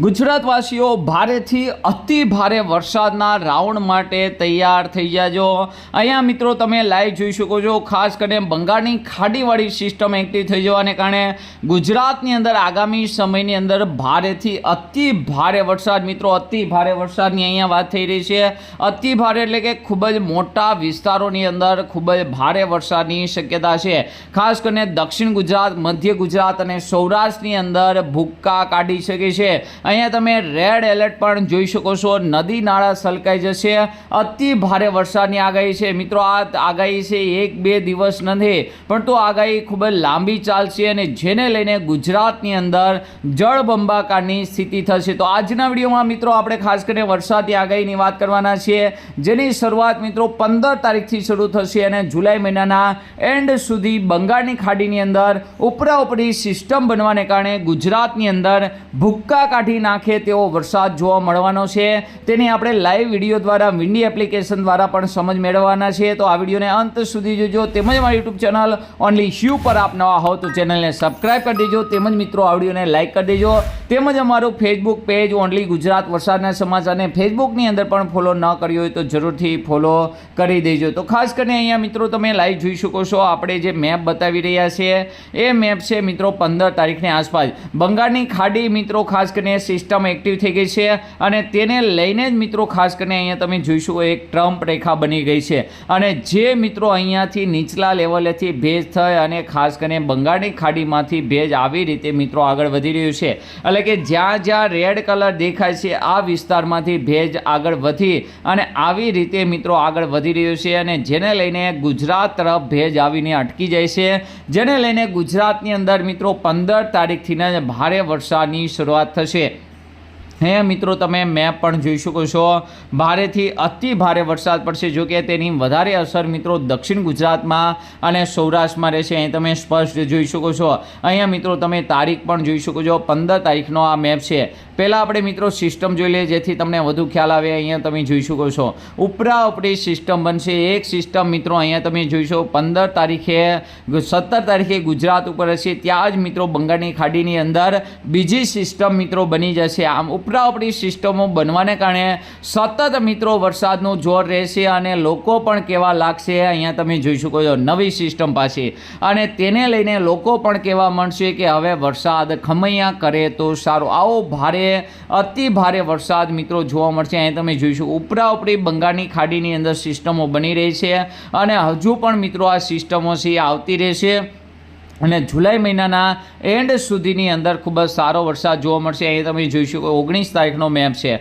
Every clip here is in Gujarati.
ગુજરાતવાસીઓ ભારેથી અતિ ભારે વરસાદના રાઉન્ડ માટે તૈયાર થઈ જાજો. અહીંયા મિત્રો તમે લાઈવ જોઈ શકો છો, ખાસ કરીને બંગાળની ખાડીવાળી સિસ્ટમ એક્ટિવ થઈ જવાને કારણે ગુજરાતની અંદર આગામી સમયની અંદર ભારેથી અતિ ભારે વરસાદ, મિત્રો, અતિ ભારે વરસાદની અહીંયા વાત થઈ રહી છે. અતિ ભારે એટલે કે ખૂબ જ મોટા વિસ્તારોની અંદર ખૂબ જ ભારે વરસાદની શક્યતા છે. ખાસ કરીને દક્ષિણ ગુજરાત, મધ્ય ગુજરાત અને સૌરાષ્ટ્રની અંદર ભૂક્કા કાઢી શકે છે. અહીંયા તમે રેડ એલર્ટ પણ જોઈ શકો છો. નદી નાળા સલકાઈ જશે. અતિ ભારે વરસાદની આગાહી છે. મિત્રો, આ આગાહી છે એક બે દિવસ નથી પણ તો આગાહી ખૂબ જ લાંબી ચાલશે અને જેને લઈને ગુજરાતની અંદર જળબંબાકારની સ્થિતિ થશે. તો આજના વિડીયોમાં મિત્રો આપણે ખાસ કરીને વરસાદની આગાહીની વાત કરવાના છીએ. જેની શરૂઆત મિત્રો પંદર તારીખથી શરૂ થશે અને જુલાઈ મહિનાના એન્ડ સુધી બંગાળની ખાડીની અંદર ઉપરા ઉપરી સિસ્ટમ બનવાને કારણે ગુજરાતની અંદર ભૂક્કા કાઢી નાખે તેવો વરસાદ જોવા મળવાનો છે. તેની આપણે લાઈવ વીડિયો દ્વારા વિન્ડી એપ્લિકેશન દ્વારા પણ સમજ મેળવવાના છે. તો આ વિડીયોને અંત સુધી જોજો. તેમજ મારી યુટ્યુબ ચેનલ ઓનલી શ્યુ પર આપ નવા હો તો ચેનલને સબસ્ક્રાઈબ કરી દેજો. તેમજ મિત્રો, આ વિડીયોને લાઈક કરી દેજો. તેમજ અમારું ફેસબુક પેજ ઓનલી ગુજરાત વરસાદના સમાચારને ફેસબુકની અંદર પણ ફોલો ન કર્યો હોય તો જરૂરથી ફોલો કરી દેજો. તો ખાસ કરીને અહીંયા મિત્રો, તમે લાઈવ જોઈ શકો છો. આપણે જે મેપ બતાવી રહ્યા છીએ, એ મેપ છે મિત્રો પંદર તારીખની આસપાસ. બંગાળની ખાડી મિત્રો, ખાસ કરીને સિસ્ટમ એક્ટિવ થઈ ગઈ છે અને તેને લઈને જ મિત્રો ખાસ કરીને અહીંયા તમે જોઈશું, એક ટ્રમ્પ રેખા બની ગઈ છે. અને જે મિત્રો અહીંયાથી નીચલા લેવલેથી ભેજ થઈ અને ખાસ કરીને બંગાળની ખાડીમાંથી ભેજ આવી રીતે મિત્રો આગળ વધી રહ્યું છે. એટલે કે જ્યાં જ્યાં રેડ કલર દેખાય છે, આ વિસ્તારમાંથી ભેજ આગળ વધી અને આવી રીતે મિત્રો આગળ વધી રહ્યું છે અને જેને લઈને ગુજરાત તરફ ભેજ આવીને અટકી જાય છે. જેને લઈને ગુજરાતની અંદર મિત્રો પંદર તારીખથી ભારે વરસાદની શરૂઆત થશે. હે મિત્રો, તમે મેપ પણ જોઈ શકો છો. ભારેથી અતિ ભારે વરસાદ પડશે, જો કે તેની વધારે અસર મિત્રો દક્ષિણ ગુજરાતમાં અને સૌરાષ્ટ્રમાં રહેશે. અહીં તમે સ્પષ્ટ જોઈ શકો છો. અહીંયા મિત્રો તમે તારીખ પણ જોઈ શકો છો. પંદર તારીખનો આ મેપ છે. પહેલાં આપણે મિત્રો સિસ્ટમ જોઈ લઈએ, જેથી તમને વધુ ખ્યાલ આવે. અહીંયા તમે જોઈ શકો છો. ઉપરા ઉપરી સિસ્ટમ બનશે. એક સિસ્ટમ મિત્રો અહીંયા તમે જોઈશો પંદર તારીખે સત્તર તારીખે ગુજરાત ઉપર હશે. ત્યાં જ મિત્રો બંગાળની ખાડીની અંદર બીજી સિસ્ટમ મિત્રો બની જશે. આમ ઉપરા ઉપરી સિસ્ટમો બનવાને કારણે સતત મિત્રો વરસાદનું જોર રહેશે અને લોકો પણ કેવા લાગશે અહીંયા તમે જોઈ શકો છો નવી સિસ્ટમ પાસે અને તેને લઈને લોકો પણ કહેવા મળશે કે હવે વરસાદ ખમૈયા કરે તો સારું. આવો ભારે, અતિ ભારે વરસાદ મિત્રો જોવા મળશે. અહીં તમે જોઈશું ઉપરાઉપરી બંગાળની ખાડીની અંદર સિસ્ટમો બની રહી છે અને હજુ પણ મિત્રો આ સિસ્ટમો છે આવતી રહેશે. અને જુલાઈ મહિનાના એન્ડ સુધીની અંદર ખૂબ જ સારો વરસાદ જોવા મળશે. અહીં તમે જોઈ શકો ઓગણીસ તારીખનો મેપ છે.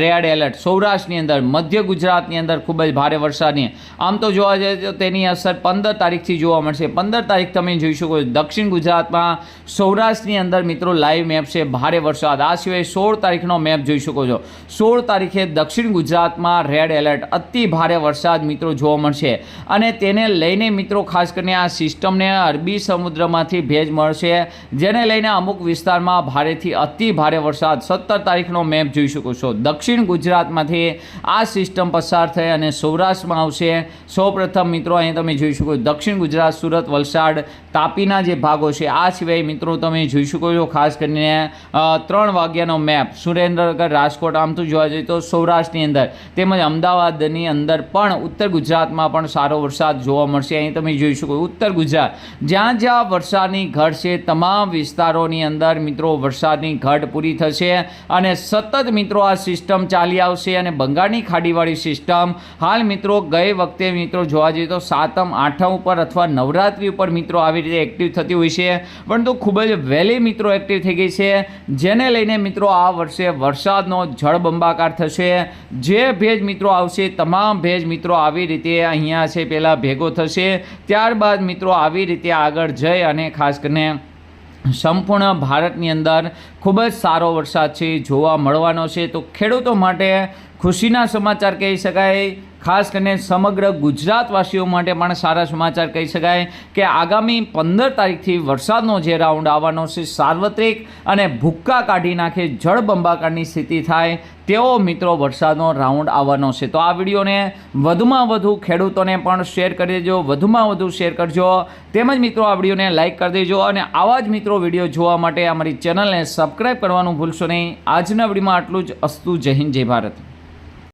રેડ એલર્ટ સૌરાષ્ટ્રની અંદર, મધ્ય ગુજરાતની અંદર ખૂબ જ ભારે વરસાદની. આમ તો જોવા જઈએ તો તેની અસર પંદર તારીખથી જોવા મળશે. પંદર તારીખ તમે જોઈ શકો દક્ષિણ ગુજરાતમાં સૌરાષ્ટ્રની અંદર મિત્રો લાઈવ મેપ છે, ભારે વરસાદ. આ સિવાય સોળ તારીખનો મેપ જોઈ શકો છો. સોળ તારીખે દક્ષિણ ગુજરાતમાં રેડ એલર્ટ અતિ ભારે વરસાદ મિત્રો જોવા મળશે. અને તેને લઈને મિત્રો ખાસ કરીને આ સિસ્ટમને અરબી સમુદ્રમાંથી ભેજ મળશે, જેને લઈને અમુક વિસ્તારમાં ભારેથી અતિ ભારે વરસાદ. સત્તર તારીખનો મેપ જોઈ શકો છો. દક્ષિણ ગુજરાતમાંથી આ સિસ્ટમ પસાર થઈ અને સૌરાષ્ટ્રમાં આવશે. સૌપ્રથમ મિત્રો, અહીં તમે જોઈ શકો દક્ષિણ ગુજરાત, સુરત, વલસાડ, તાપીના જે ભાગો છે, આ સિવાય મિત્રો તમે જોઈ શકો છો, ખાસ કરીને ત્રણ વાગ્યાનો મેપ. સુરેન્દ્રનગર, રાજકોટ, આમ તો જોવા જઈએ તો સૌરાષ્ટ્રની અંદર તેમજ અમદાવાદની અંદર પણ ઉત્તર ગુજરાતમાં પણ સારો વરસાદ જોવા મળશે. અહીં તમે જોઈ શકો ઉત્તર ગુજરાત, જ્યાં જ્યાં વરસાદની ઘટ છે. તમામ વિસ્તારોની અંદર મિત્રો વરસાદની ઘટ પૂરી થશે અને સતત મિત્રો આ સિસ્ટમ ચાલી આવશે અને બંગાળની ખાડીવાળી સિસ્ટમ હાલ મિત્રો ગઈ વખતે મિત્રો જોવા જઈએ તો સાતમ, આઠમ ઉપર અથવા નવરાત્રિ ઉપર મિત્રો આવી રીતે એક્ટિવ થતી હોય છે. પરંતુ ખૂબ જ વહેલી મિત્રો એક્ટિવ થઈ ગઈ છે. જેને લઈને મિત્રો આ વર્ષે વરસાદનો જળબંબાકાર થશે. જે ભેજ મિત્રો આવશે, તમામ ભેજ મિત્રો આવી રીતે અહીંયા છે, પહેલાં ભેગો થશે. ત્યારબાદ મિત્રો આવી રીતે આગળ જઈ અને ખાસ કરીને સંપૂર્ણ ભારતની અંદર ખૂબ જ સારો વરસાદ છે, જોવા મળવાનો છે. તો ખેડૂતો માટે ખુશીના સમાચાર કહી શકાય. ખાસ કરીને સમગ્ર ગુજરાતવાસીઓ માટે પણ સારા સમાચાર કહી શકાય કે આગામી પંદર તારીખથી વરસાદનો જે રાઉન્ડ આવવાનો છે, સાર્વત્રિક અને ભૂક્કા કાઢી નાખે જળબંબાકારની સ્થિતિ થાય તેવો મિત્રો વરસાદનો રાઉન્ડ આવવાનો છે. તો આ વિડીયોને વધુમાં વધુ ખેડૂતોને પણ શેર કરી દેજો, વધુમાં વધુ શેર કરજો. તેમજ મિત્રો આ વિડીયોને લાઇક કરી દેજો અને આવા જ મિત્રો વીડિયો જોવા માટે અમારી ચેનલને સબસ્ક્રાઈબ કરવાનું ભૂલશો નહીં. આજના વિડીયોમાં આટલું જ. અસ્તુ જય હિન્દ, જય ભારત.